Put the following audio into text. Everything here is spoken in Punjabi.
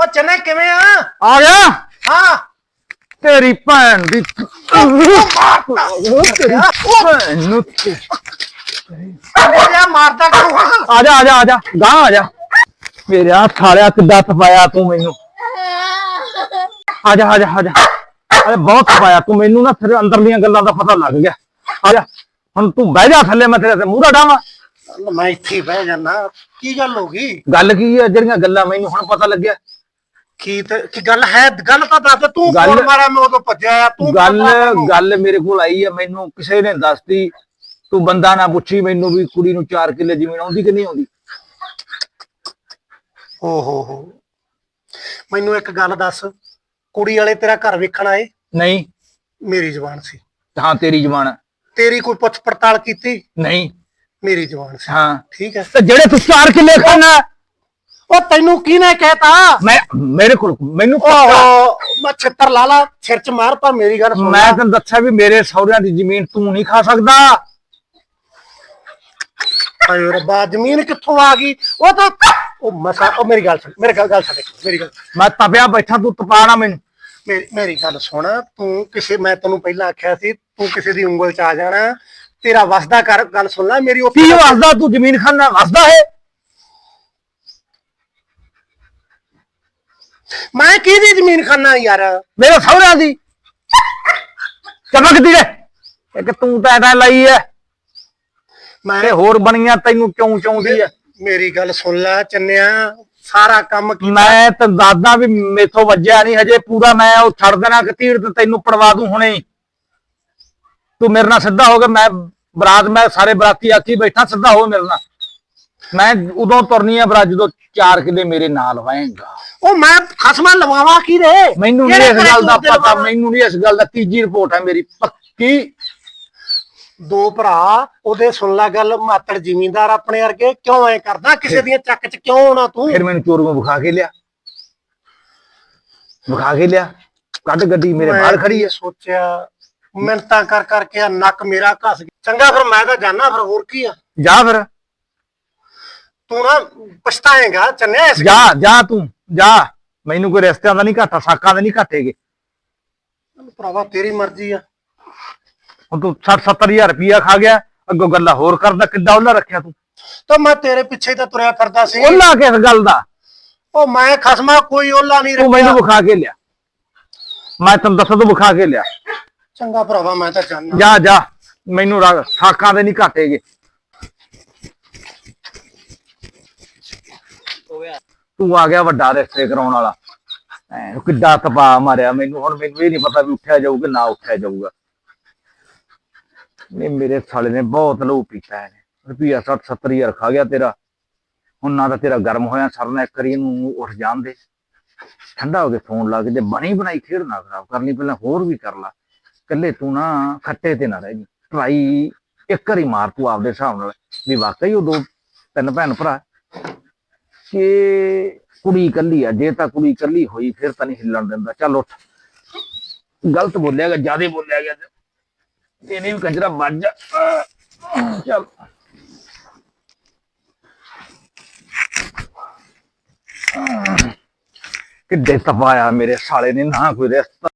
ਉਹ ਚੰਨੇ ਕਿਵੇਂ ਆ? ਆ ਗਿਆ? ਹਾਂ। ਤੇਰੀ ਭੈਣ ਦੀ ਤੇਰੀ ਭੈਣ ਨੂੰ ਮੇਰਾ ਮਾਰਦਾ ਕਿਉਂ ਆ? ਆ ਜਾ ਆ ਜਾ ਆ ਜਾ। ਗਾਂ ਆ ਜਾ। ਮੇਰੇ ਆ ਥਾਲਿਆ ਕਿੱਦਾਂ ਤਪਾਇਆ ਤੂੰ ਮੈਨੂੰ? ਆ ਜਾ ਆ ਜਾ ਆ ਜਾ। ਅਰੇ ਬਹੁਤ ਤਪਾਇਆ ਤੂੰ ਮੈਨੂੰ ਨਾ ਫਿਰ ਅੰਦਰਲੀਆਂ ਗੱਲਾਂ ਦਾ ਪਤਾ ਲੱਗ ਗਿਆ। ਆ ਜਾ। ਹੁਣ ਤੂੰ ਬਹਿ ਜਾ ਥੱਲੇ ਮੈਂ ਤੇਰੇ ਤੇ ਮੂਹਰਾ ਡਾਵਾਂ। ਚੱਲ ਮੈਂ ਇੱਥੇ ਹੀ ਬਹਿ ਜਾਣਾ ਕੀ ਗੱਲ ਹੋ ਗਈ? ਗੱਲ ਕੀ ਹੈ? ਜਿਹੜੀਆਂ ਗੱਲਾਂ ਮੈਨੂੰ ਹੁਣ ਪਤਾ ਲੱਗਿਆ। ਕੀ ਤੇ ਕੀ ਗੱਲ ਹੈ? ਗੱਲ ਤਾਂ ਦੱਸ ਤੂੰ ਗੱਲ- ਮਾਰਿਆ ਮੈਂ ਉਦੋਂ ਭੱਜਿਆ ਆ ਤੂੰ ਗੱਲ। ਗੱਲ ਮੇਰੇ ਕੋਲ ਆਈ ਹੈ ਮੈਨੂੰ ਕਿਸੇ ਨੇ ਦੱਸਤੀ ਤੂੰ ਬੰਦਾ ਨਾ ਪੁੱਛੀ ਮੈਨੂੰ ਵੀ ਕੁੜੀ ਨੂੰ 4 ਕਿੱਲੇ ਜ਼ਮੀਨ ਆਉਂਦੀ ਕਿ ਨਹੀਂ ਆਉਂਦੀ। ਓ ਹੋ ਹੋ। ਮੈਨੂੰ ਇੱਕ ਗੱਲ ਦੱਸ ਕੁੜੀ ਵਾਲੇ ਤੇਰਾ ਘਰ ਵੇਖਣ ਆਏ? ਨਹੀਂ। ਮੇਰੀ ਜ਼ੁਬਾਨ ਸੀ। ਹਾਂ ਤੇਰੀ ਜ਼ਬਾਨ। ਹੈ। ਤੇਰੀ ਕੋਈ ਪੁੱਛ ਪੜਤਾਲ ਕੀਤੀ? ਨਹੀਂ। ਮੇਰੀ ਜ਼ੁਬਾਨ ਸੀ। ਹਾਂ। ਠੀਕ ਹੈ। ਤੇ ਜਿਹੜੇ ਤੂੰ 4 ਕਿੱਲੇ ਖਾਣਾ ਉਹ ਤੈਨੂੰ ਕਿਹਨੇ ਕਹਿਤਾ? ਮੈਂ ਮੇਰੇ ਕੋਲ ਮੈਨੂੰ ਪਤਾ ਓਹੋ ਮੈਂ ਛਿੱਤਰ ਲਾ ਲਾ ਸਿਰ ਚ ਮਾਰ ਪਰ ਮੇਰੀ ਗੱਲ ਸੁਣ ਮੈਂ। ਤੈਨੂੰ ਦੱਸਿਆ ਵੀ ਮੇਰੇ ਸਹੁਰਿਆਂ ਦੀ ਜ਼ਮੀਨ ਤੂੰ ਨਹੀਂ ਖਾ ਸਕਦਾ। ਹਾਏ ਰੱਬਾ ਜ਼ਮੀਨ ਕਿੱਥੋਂ ਆ ਗਈ? ਉਹ ਤਾਂ ਉਹ ਮਸਾ ਉਹ ਮੇਰੀ ਗੱਲ ਸੁਣ ਮੇਰੀ ਗੱਲ ਗੱਲ ਛੱਡ ਮੇਰੀ ਗੱਲ ਮੈਂ ਤਪਿਆ ਬੈਠਾ ਤੂੰ ਤਪਾਣਾ ਮੈਨੂੰ। ਮੇਰੀ ਮੇਰੀ ਗੱਲ ਸੁਣ ਤੂੰ ਕਿਸੇ ਮੈਂ ਤੈਨੂੰ ਪਹਿਲਾਂ ਆਖਿਆ ਸੀ ਤੂੰ ਕਿਸੇ ਦੀ ਉਂਗਲ ਚ ਆ ਜਾਣਾ ਤੇਰਾ ਵਸਦਾ ਕਰ ਗੱਲ ਸੁਣ ਲੈ ਮੇਰੀ ਕੀ ਉੱਥੇ ਵਸਦਾ ਤੂੰ ਜ਼ਮੀਨ ਖਾਨਾ ਵਸਦਾ ਹੈ ਮੈਂ ਕਿਹਦੀ ਜ਼ਮੀਨ ਖਾਨਾ ਯਾਰ? ਮੇਰੇ ਸਹੁਰਿਆਂ ਦੀ। ਚਮਕਦੀ ਰੇ ਇੱਕ ਤੂੰ ਤਾਂ ਐਂ ਲਾਈ ਐ। ਮੈਂ ਤੇ ਹੋਰ ਬਣੀਆਂ ਤੈਨੂੰ ਕਿਉਂ ਚਾਉਂਦੀ ਐ? ਮੇਰੀ ਗੱਲ ਸੁਣ ਲੈ ਚੰਨਿਆ। ਸਾਰਾ ਕੰਮ ਕੀਤਾ। ਮੈਂ ਤਾਂ ਦਾਦਾ ਵੀ ਮੇਥੋਂ ਵੱਜਿਆ ਨਹੀਂ ਹਜੇ। ਪੂਰਾ ਮੈਂ ਉਹ ਛੱਡ ਦੇਣਾ ਕਤੀੜ ਤੇ ਤੈਨੂੰ ਪੜਵਾ ਦੂੰ ਹੁਣੇ। ਹੀ। ਤੂੰ ਮੇਰੇ ਨਾਲ ਸਿੱਧਾ ਹੋ ਕੇ ਮੈਂ ਬਰਾਤ ਮੈਂ ਸਾਰੇ ਬਰਾਤੀ ਆਖੀ ਬੈਠਾ ਸਿੱਧਾ ਹੋ ਮੇਰੇ ਨਾਲ। ਮੈਂ ਉਦੋਂ ਤੁਰਨੀ ਆ ਬਰਾਤ ਜਦੋਂ ਚਾਰ ਕਿਲੇ ਮੇਰੇ ਨਾਲ ਵਾਏਗਾ ਉਹ ਮੈਂ ਖਸਮਾਂ ਲਵਾਵਾਂ ਕੀ ਦੇ ਮੈਨੂੰ ਨਹੀਂ ਇਸ ਗੱਲ ਦਾ ਪਤਾ? ਮੈਨੂੰ ਨਹੀਂ ਇਸ ਗੱਲ ਦਾ ਤੀਜੀ ਰਿਪੋਰਟ ਹੈ ਮੇਰੀ ਪੱਕੀ। ਦੋ ਭਰਾ ਉਹਦੇ ਸੁਣ ਲੈ ਗੱਲ ਮਾਤੜ ਜ਼ਿਮੀਂਦਾਰ ਆਪਣੇ ਵਰਗੇ ਕਿਉਂ ਐ ਕਰਦਾ? ਕਿਸੇ ਦੀਆਂ ਚੱਕ ਚ ਕਿਉਂ ਆਉਣਾ ਤੂੰ? ਫਿਰ ਮੈਨੂੰ ਚੋਰ ਨੂੰ ਵਿਖਾ ਕੇ ਲਿਆ। ਵਿਖਾ ਕੇ ਲਿਆ। ਕੱਢ ਗੱਡੀ ਮੇਰੇ ਬਾਹਰ ਖੜੀ ਹੈ ਸੋਚਿਆ? ਮਿੰਟਾਂ ਕਰ ਕਰਕੇ ਆ ਨੱਕ ਮੇਰਾ ਘਸ ਗਿਆ। ਚੰਗਾ ਫਿਰ ਮੈਂ ਤਾਂ ਜਾਣਾ ਫਿਰ ਹੋਰ ਕੀ ਆ? ਜਾ ਫਿਰ। ਤੂੰ ਨਾ ਪਛਤਾਏਗਾ ਚੰਨਿਆ ਇਸ ਜਾ ਜਾ ਤੂੰ ਜਾ। ਮੈਨੂੰ ਕੋਈ ਰਸਤਿਆਂ ਦਾ ਨਹੀਂ ਘਾਟਾ ਸਾਕਾਂ ਦਾ ਨਹੀਂ ਘਾਟੇਗੇ। ਭਰਾਵਾ ਤੇਰੀ ਮਰਜ਼ੀ ਆ। ਹੁਣ ਤੂੰ 60 70000 ਰੁਪਇਆ ਖਾ ਗਿਆ ਅੱਗੋਂ ਗੱਲਾਂ ਹੋਰ ਕਰਦਾ ਕਿੱਦਾਂ ਉਹਲਾ ਰੱਖਿਆ ਤੂੰ? ਤਾਂ ਮੈਂ ਤੇਰੇ ਪਿੱਛੇ ਤਾਂ ਤੁਰਿਆ ਫਿਰਦਾ ਸੀ। ਉਹਲਾ ਕਿਸ ਗੱਲ ਦਾ? ਉਹ ਮੈਂ ਖਸਮਾ ਕੋਈ ਓਲਾ ਨਹੀਂ ਤੂੰ ਮੈਨੂੰ ਰੱਖਿਆ। ਵਿਖਾ ਕੇ ਲਿਆ। ਮੈਂ ਤੈਨੂੰ ਦੱਸਾਂ ਤੂੰ ਵਿਖਾ ਕੇ ਲਿਆ। ਚੰਗਾ ਭਰਾਵਾ ਮੈਂ ਤਾਂ ਜਾਣਾ ਜਾ ਜਾ। ਮੈਨੂੰ ਸਾਕਾਂ ਦੇ ਨਹੀਂ ਘਾਟੇਗੇ ਤੂੰ ਆ ਗਿਆ ਵੱਡਾ ਰਿਸ਼ਤੇ ਕਰਾਉਣ ਵਾਲਾ। ਐ ਕਿੱਡਾ ਤਪਾ ਮਾਰਿਆ ਮੈਨੂੰ। ਹੁਣ ਮੈਨੂੰ ਇਹ ਨਹੀਂ ਪਤਾ ਵੀ ਉੱਠਿਆ ਜਾਊ ਕਿ ਨਾ ਉੱਠਿਆ ਜਾਊਗਾ। ਨੇ ਮੇਰੇ ਸਾਲੇ ਨੇ ਬਹੁਤ ਲਹੂ ਪੀਤਾ ਹੈ ਰੁਪਿਆ 60 70000 ਖਾ ਗਿਆ ਤੇਰਾ। ਹੁਣ ਨਾ ਤਾਂ ਤੇਰਾ ਗਰਮ ਹੋਇਆ ਸਰਨਾ ਇੱਕ ਵਾਰੀ ਇਹਨੂੰ ਉੱਠ ਜਾਣ ਦੇ। ਠੰਡਾ ਹੋ ਕੇ ਫੋਨ ਲਾ ਕੇ ਤੇ ਬਣੀ ਬਣਾਈ ਖੇਡ ਨਾ ਖਰਾਬ ਕਰਨੀ ਪਹਿਲਾਂ ਹੋਰ ਵੀ ਕਰ ਲਾ। ਕੱਲੇ ਤੂੰ ਨਾ ਖੱਟੇ ਤੇ ਨਾ ਰਹਿ ਜੀ। ਟਰਾਈ ਇੱਕ ਵਾਰੀ ਮਾਰ ਤੂੰ ਆਪਦੇ ਹਿਸਾਬ ਨਾਲ। ਵੀ ਵਾਕਈ ਉਹ ਦੋ ਤਿੰਨ ਭੈਣ ਭਰਾ ਕਿ ਕੁੜੀ ਇਕੱਲੀ ਆ, ਜੇ ਤਾਂ ਕੁੜੀ ਇਕੱਲੀ ਹੋਈ, ਫਿਰ ਤਾਂ ਨਹੀਂ ਹਿੱਲਣ ਦਿੰਦਾ। ਚੱਲ ਉੱਠ। ਗਲਤ ਬੋਲਿਆ ਗਿਆ, ਜ਼ਿਆਦਾ ਬੋਲਿਆ ਗਿਆ। ਤੇ ਇਹਨੇ ਵੀ ਕੰਜਰਾ ਵੱਜ ਚੱਲ। ਕਿੱਡੇ ਤਪਾਇਆ ਮੇਰੇ ਸਾਲੇ ਨੇ, ਨਾ ਕੋਈ ਰਸਤਾ।